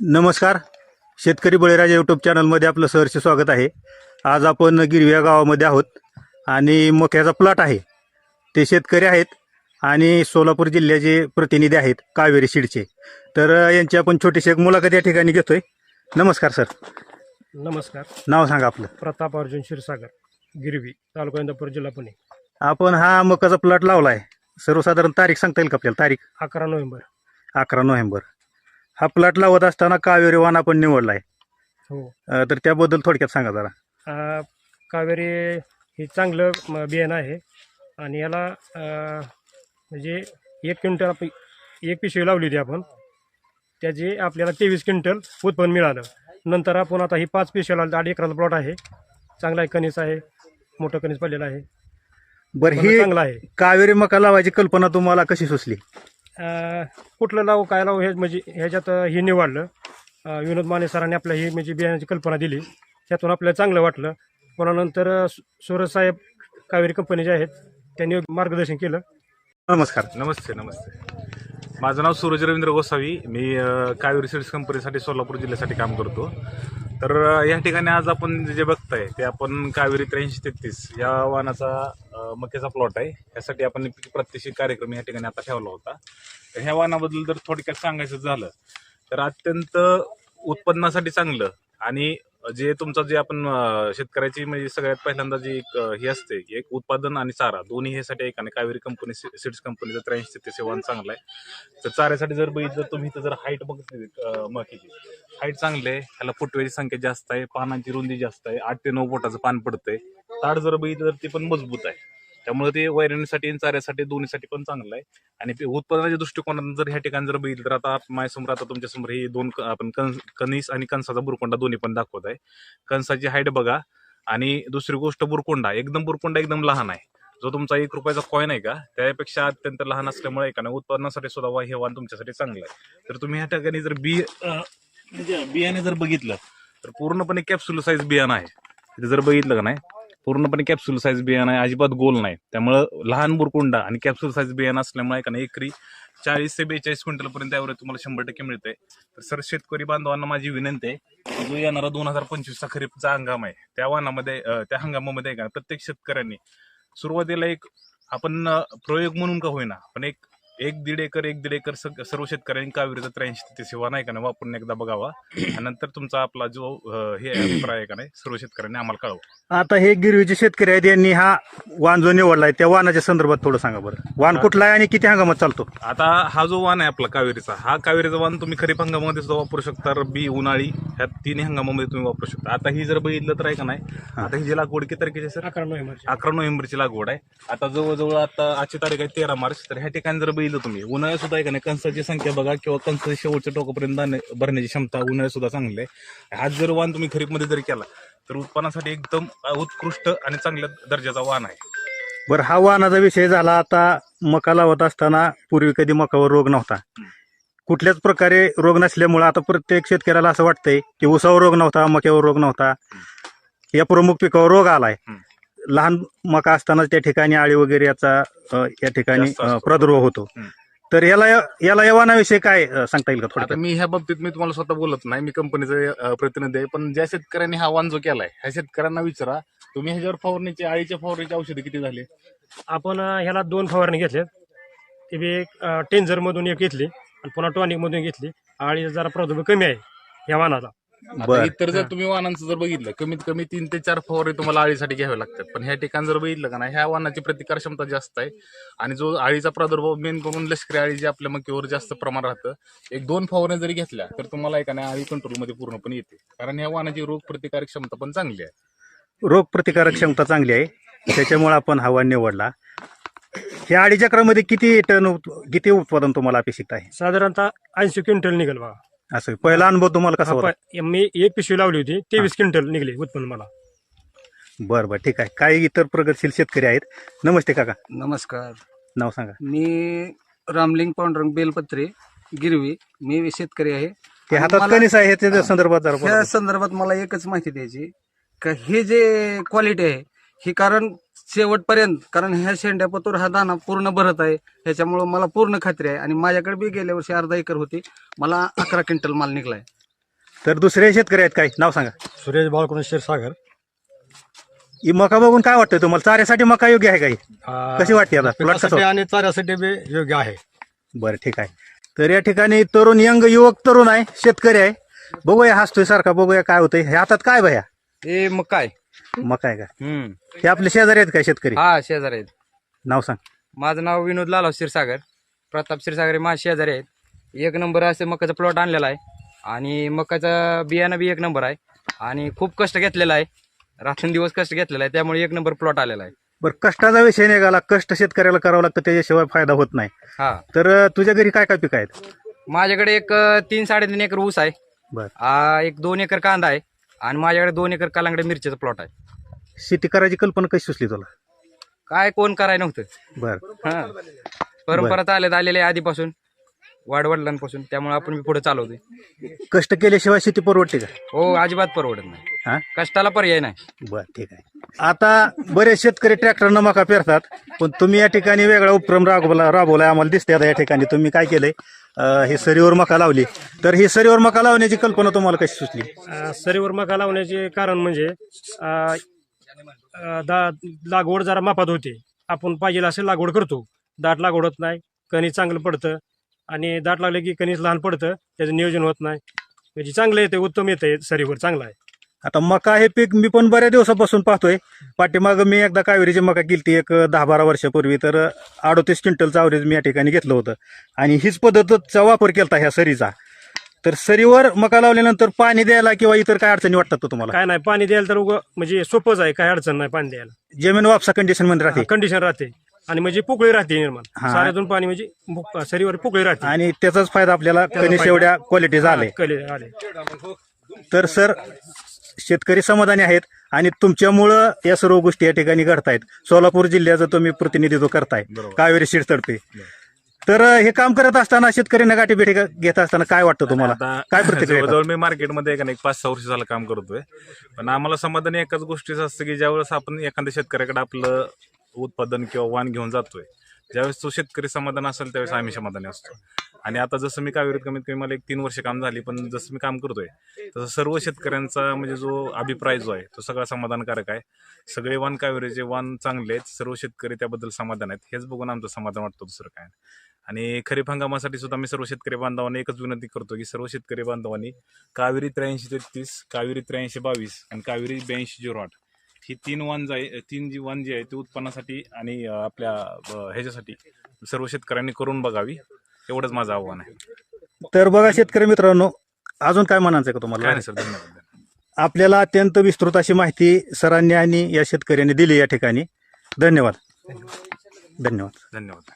नमस्कार. शेतकरी बळीराजा यूट्यूब चॅनलमध्ये आपलं सहर्ष स्वागत आहे. आज आपण गिरवी या गावामध्ये आहोत आणि मक्याचा प्लॉट आहे. ते शेतकरी आहेत आणि सोलापूर जिल्ह्याचे प्रतिनिधी आहेत कावेरी शिडचे. तर यांची आपण छोटीशी एक मुलाखत या ठिकाणी घेतोय. नमस्कार सर. नमस्कार. नाव सांगा आपलं. प्रताप अर्जुन क्षीरसागर गिरवी तालुका इंदापूर जिल्हा पुणे. आपण हा मकाचा प्लॉट लावला आहे सर्वसाधारण तारीख सांगता येईल का आपल्याला? तारीख? अकरा नोव्हेंबर. अकरा नोव्हेंबर. हा प्लॉट लावत असताना कावेरी वाण आपण निवडला आहे हो. अ, तर त्याबद्दल थोडक्यात सांगा जरा. कावेरी हे चांगलं म, बियाणं आहे. आणि याला म्हणजे एक क्विंटल एक पिशवी लावली होती आपण. त्याचे आपल्याला तेवीस क्विंटल उत्पन्न मिळालं. नंतर आपण आता ही पाच पिशवी लावली आठ एकराचा प्लॉट आहे. चांगला आहे कणीस आहे मोठं कणीस पडलेलं आहे. बरं ही चांगलं आहे. कावेरी मका लावायची कल्पना तुम्हाला कशी सुचली? कुठलं लावू काय लावू हे म्हणजे ह्याच्यात हे निवडलं. विनोद माने सरांनी आपल्या ही म्हणजे बियाण्याची कल्पना दिली. त्यातून आपल्याला चांगलं वाटलं. पुन्हा नंतर अं, सु- सूरज साहेब कावेरी कंपनी जे आहेत त्यांनी मार्गदर्शन केलं. नमस्कार. नमस्ते नमस्ते. माझं नाव सूरज रवींद्र गोसावी. मी कावेरी सीड्स कंपनीसाठी सोलापूर जिल्ह्यासाठी काम करतो. तर या ठिकाणी आज आपण जे बघताय ते आपण कावेरी त्र्याऐंशी तेहतीस या वाहनाचा मक्याचा प्लॉट आहे. यासाठी आपण प्रात्यक्षिक कार्यक्रम या ठिकाणी आता ठेवला होता. तर ह्या वाहनाबद्दल जर थोडक्यात सांगायचं झालं तर अत्यंत उत्पन्नासाठी चांगलं आणि जे तुमचं जे आपण शेतकऱ्याची म्हणजे सगळ्यात पहिल्यांदा जी एक हे असते एक उत्पादन आणि चारा दोन्ही ह्यासाठी एकाने कावेरी कंपनी सीड्स कंपनीचं त्र्याऐंशी ते सेवन चांगलं आहे तर चाऱ्यासाठी जर बघितलं तुम्ही तर जर हाईट बघितली मकीची हाईट चांगली आहे ह्याला फुटव्याची संख्या जास्त आहे पानांची रुंदी जास्त आहे आठ ते नऊ बोटाचं पान पडतंय. ताड जर बघितलं तर ती पण मजबूत आहे. त्यामुळे ते वैरणीसाठी आणि चाऱ्यासाठी दोन्हीसाठी पण चांगलं आहे. आणि ते उत्पादनाच्या दृष्टिकोनातून जर ह्या ठिकाणी जर बघितलं तर आता माझ्यासमोर आता तुमच्यासमोर हे दोन क- आपण कण कणीस आणि कणसाचा बुरकोंडा दोन्ही पण दाखवत आहे. कणसाची हाईट बघा आणि दुसरी गोष्ट बुरकोंडा. एकदम बुरकोंडा एकदम लहान आहे. जो तुमचा एक रुपयाचा कॉईन आहे का त्यापेक्षा अत्यंत लहान असल्यामुळे का नाही उत्पादनासाठी सुद्धा वा- हे वाण तुमच्यासाठी चांगलं आहे. तर तुम्ही ह्या ठिकाणी जर बी म्हणजे बियाणे जर बघितलं तर पूर्णपणे कॅप्सुल साईज बियाणं आहे. जर बघितलं का नाही पूर्णपणे कॅप्सूल साईज बियाणं आहे अजिबात गोल नाही. त्यामुळं लहान बुरकुंडा आणि कॅप्सूल साईज बियाणं असल्यामुळे का नाही एकरी चाळीस ते बेचाळीस क्विंटलपर्यंत यावर तुम्हाला शंभर टक्के मिळते तर सर शेतकरी बांधवांना माझी विनंती आहे जो येणारा दोन हजार पंचवीसचा खरीपचा हंगाम आहे त्या वाहनामध्ये त्या हंगामामध्ये आहे का प्रत्येक शेतकऱ्यांनी सुरुवातीला एक आपण प्रयोग म्हणून का होईना पण एक एक दीड एकर एक दीड एकर सग- सर्व शेतकऱ्यांनी कावेरीचा त्र्याऐंशी ते सेवा नाही का? नाही वापरून एकदा बघावा. आणि नंतर तुमचा आपला जो अं, हे अभिप्राय आहे का नाही सर्व शेतकऱ्यांनी आम्हाला कळवा. आता हे गिरवीचे शेतकरी आहेत यांनी हा वाण जो निवडलाय त्या वाणाच्या संदर्भात थोडं सांगा बरं. वाण कुठला आहे आणि किती हंगामात चालतो? आता हा जो वाण आहे आपला कावेरीचा हा कावेरीचा वाण तुम्ही खरीप हंगामामध्ये सुद्धा वापरू शकता. रब्बी उन्हाळी ह्या तिन्ही हंगामामध्ये तुम्ही वापरू शकता. आता ही जर बघितलं तर आहे का नाही आता ही जी लागवड किती तारखेची आहे, सर? अकरा नोव्हेंबरचे. अकरा नोव्हेंबरची लागवड आहे. आता जवळजवळ आता आजची तारीख आहे तेरा मार्च. तर ह्या ठिकाणी जर बघितलं तुम्ही उन्हाळ्यात सुद्धा आहे का नाही कणसाची संख्या बघा किंवा कणसाच्या शेवटच्या टोकापर्यंत दाणे- भरण्याची क्षमता उन्हाळ्यात सुद्धा चांगली आहे. हाच जर वाण तुम्ही खरीपमध्ये जर केला तर उत्पन्नासाठी एकदम उत्कृष्ट आणि चांगल्या दर्जाचा वाण आहे. बरं हा वाणाचा विषय झाला. आता मका लावत असताना पूर्वी कधी मकावर रोग नव्हता. कुठल्याच प्रकारे रोग नसल्यामुळे आता प्रत्येक शेतकऱ्याला असं वाटतंय की उसावर रोग नव्हता मक्यावर रोग नव्हता. या प्रमुख पिकावर रोग आलाय. हं. लहान मका असताना त्या ठिकाणी आळी वगैरे याचा अ, या ठिकाणी जास्त अ, असतो. प्रादुर्भाव होतो. हं. तर याला याला या वाणाविषयी काय अ, सांगता येईल का आता थोडं मी ह्या बाबतीत मी तुम्हाला स्वतः बोलत नाही. मी कंपनीचे अं, प्रतिनिधी आहे. पण ज्या शेतकऱ्यांनी हा वाण जो केलाय ह्या शेतकऱ्यांना विचारा तुम्ही ह्याच्यावर फवारणीची आळीच्या फवारणीची औषधं किती झाली? आपण अं, ह्याला दोन फवारणी घेतल्यात. ते बी एक टेन्झर मधून एक घेतली आणि पुन्हा टॉनिक मधून घेतली. आणि जरा प्रादुर्भाव कमी आहे या वाणाचा. आता बर. इतर जर तुम्ही वाहनांचं जर बघितलं कमीत कमी तीन ते चार फवारे तुम्हाला आळीसाठी घ्यावे लागतात. पण ह्या ठिकाणी जर बघितलं का नाही ह्या वाहनाची प्रतिकार क्षमता जास्त आहे. आणि जो आळीचा प्रादुर्भाव मेन करून लष्करी आळी जी आपल्या मक्यावर जास्त प्रमाण राहतं एक दोन फवारण्या जरी घेतल्या तर तुम्हाला एका नाही आळी कंट्रोलमध्ये पूर्णपणे येते. कारण ह्या वाहनाची रोग प्रतिकारक क्षमता पण चांगली आहे. रोग प्रतिकारक क्षमता चांगली आहे. त्याच्यामुळे आपण हा वाण निवडला. ह्या अडीच चक्रामध्ये किती टन उत- किती उत्पादन तुम्हाला अपेक्षित आहे? साधारणतः ऐंशी क्विंटल निघेल बघा. असं. पहिला अनुभव तुम्हाला कसा होता? आपण- मी एक पिशवी लावली होती तेवीस क्विंटल निघले उत्पन्न मला. बरं बरं ठीक आहे. काही इतर प्रगतशील शेतकरी आहेत. नमस्ते काका. नमस्कार. नाव सांगा. मी रामलिंग पांडुरंग बेलपत्रे गिरवी. मी शेतकरी आहे. ते आणि हातात मला- कणीस आहे त्याच्या संदर्भात जरा ह्या. संदर्भात मला एकच माहिती द्यायची का हे जे क्वालिटी आहे ही कारण शेवटपर्यंत कारण ह्या शेंड्यापतूर हा दाना पूर्ण भरत आहे. ह्याच्यामुळं मला पूर्ण खात्री आहे. आणि माझ्याकडे बी गेल्या वर्षी अर्धा एकर होती. मला अकरा क्विंटल माल निघलाय. तर दुसरे शेतकरी आहेत काय? नाव सांगा. सुरेश बाळकुण क्षीरसागर. ही मका बघून काय वाटतं तुम्हाला? चाऱ्यासाठी मका योग्य आहे काही कशी वाटते आता? प्लॉट कसं पिकासाठी आणि चाऱ्यासाठी बी योग्य आहे. बरं ठीक आहे. तर या ठिकाणी तरुण यंग युवक तरुण आहे शेतकरी आहे. बघूया हसतोय सारखा बघूया काय होतंय. हे हातात काय भया? हे मग काय मका आहे का? हम्म. हे आपले शेजारी आहेत काय शेतकरी? हा शेजारी आहेत. नाव सांग. माझं नाव विनोद लालाव क्षीरसागर. प्रताप क्षीरसागर हे माझे शेजारी आहेत. एक नंबर असं मकाचा प्लॉट आणलेला आहे. आणि मकाचा बियाणं बी एक नंबर आहे. आणि खूप कष्ट घेतलेला आहे. रात्रंदिवस कष्ट घेतलेला आहे. त्यामुळे एक नंबर प्लॉट आलेला आहे. बरं कष्टाचा विषय निघाला. कष्ट शेतकऱ्याला करावं लागतं त्याच्याशिवाय फायदा होत नाही. हा. तर अं, तुझ्या घरी काय काय पिकं आहेत? माझ्याकडे एक अं, तीन साडेतीन एकर ऊस आहे. बर. आ, एक दोन एकर कांदा आहे. आणि माझ्याकडे दोन एकर कालांकडे मिरचीचा प्लॉट आहे. शेती करायची कल्पना कशी सुचली तुला? काय कोण करायला नव्हतं. बर. हा. परंपरा चालत आलेले आहे आधीपासून वाडवडिलांपासून त्यामुळे आपण पुढे चालवतोय. कष्ट केल्याशिवाय शेती परवडते का? हो अजिबात परवडत नाही. हा? कष्टाला पर्याय नाही. बर ठीक आहे. आता बरेच शेतकरी ट्रॅक्टरनं मका पेरतात पण तुम्ही या ठिकाणी वेगळा उपक्रम राबवला राबवलाय आम्हाला दिसते आता या ठिकाणी. तुम्ही काय केलंय? हे सरीवर मका लावली. तर ही सरीवर मका लावण्याची कल्पना तुम्हाला कशी सुचली? अ, सरीवर मका लावण्याचे कारण म्हणजे अ, अ, दा लागवड जरा मापात होते. आपण पाहिजे असे लागवड करतो. दाट लागवड होत नाही कणीस चांगलं पडतं. आणि दाट लागले की कणीस लहान पडतं त्याचं नियोजन होत नाही. म्हणजे चांगलं येते उत्तम येते सरीवर चांगलं आहे. आता मका हे पीक मी पण बऱ्याच दिवसापासून पाहतोय. पाठीमागं मी एकदा कावेरीची मका केली एक दहा बारा वर्षापूर्वी. तर अडोतीस क्विंटलचं अवरेज मी या ठिकाणी घेतलं होतं. आणि हीच पद्धतचा वापर केला ह्या सरीचा. तर सरीवर मका लावल्यानंतर पाणी द्यायला किंवा इतर काय अडचणी वाटतात का तुम्हाला? काय नाही पाणी द्यायला तर उगं म्हणजे सोपंच आहे काही अडचण नाही पाणी द्यायला. जमीन वापसा कंडिशनमध्ये राहते. कंडिशन राहते. आणि म्हणजे पोकळी राहते निर्माण. साऱ्यातून पाणी म्हणजे सरीवर पोकळी राहते. आणि त्याचाच फायदा आपल्याला फायदा. एवढ्या क्वालिटी झाले तर सर शेतकरी समाधानी आहेत आणि तुमच्यामुळं या सर्व गोष्टी या ठिकाणी घडतायत. सोलापूर जिल्ह्याचं तुम्ही प्रतिनिधित्व करताय. कावेरी शिरतडपे तर अं, हे काम करत असताना शेतकऱ्यांना गाठी भेटी घेत असताना काय वाटतं तुम्हाला? काय प्रतिक्रिया? जवळजवळ मी मार्केटमध्ये एक पाच सहा वर्ष झालं काम करतोय. पण आम्हाला समाधान एकाच गोष्टीचं असतं की ज्यावेळेस आपण एखाद्या शेतकऱ्याकडे आपलं उत्पादन किंवा वाण घेऊन जातोय ज्यावेळेस तो शेतकरी समाधान असेल त्यावेळेस आम्ही समाधानी असतो. आणि आता जसं मी कावेरीत कमीत कमी मला एक तीन वर्ष काम झाली पण जसं मी काम करतोय तसं सर्व शेतकऱ्यांचा म्हणजे जो अभिप्राय जो आहे तो सगळा समाधानकारक आहे. सगळे वन कावेरीचे वान चांगले आहेत सर्व शेतकरी त्याबद्दल समाधान आहेत. हेच बघून आमचं समाधान वाटतं दुसरं काय आणि खरीप हंगामासाठी सुद्धा मी सर्व शेतकरी बांधवांना एकच विनंती करतो की सर्व शेतकरी बांधवांनी कावेरी त्र्याऐंशी तेहतीस कावेरी त्र्याऐंशी बावीस आणि कावेरी ब्याऐंशी झिरो आठ ही तीन वाण जाय तीन जी वाण जी आहे ती उत्पन्नासाठी आणि आपल्या ह्याच्यासाठी सर्व शेतकऱ्यांनी करून बघावी. एवढंच माझं आव्हान आहे. तर बघा शेतकरी मित्रांनो अजून काय म्हणायचं आहे का काय तुम्हाला नाही सर धन्यवाद. आपल्याला अत्यंत विस्तृत अशी माहिती सरांनी आणि या शेतकऱ्यांनी दिली या ठिकाणी. धन्यवाद. धन्यवाद. धन्यवाद.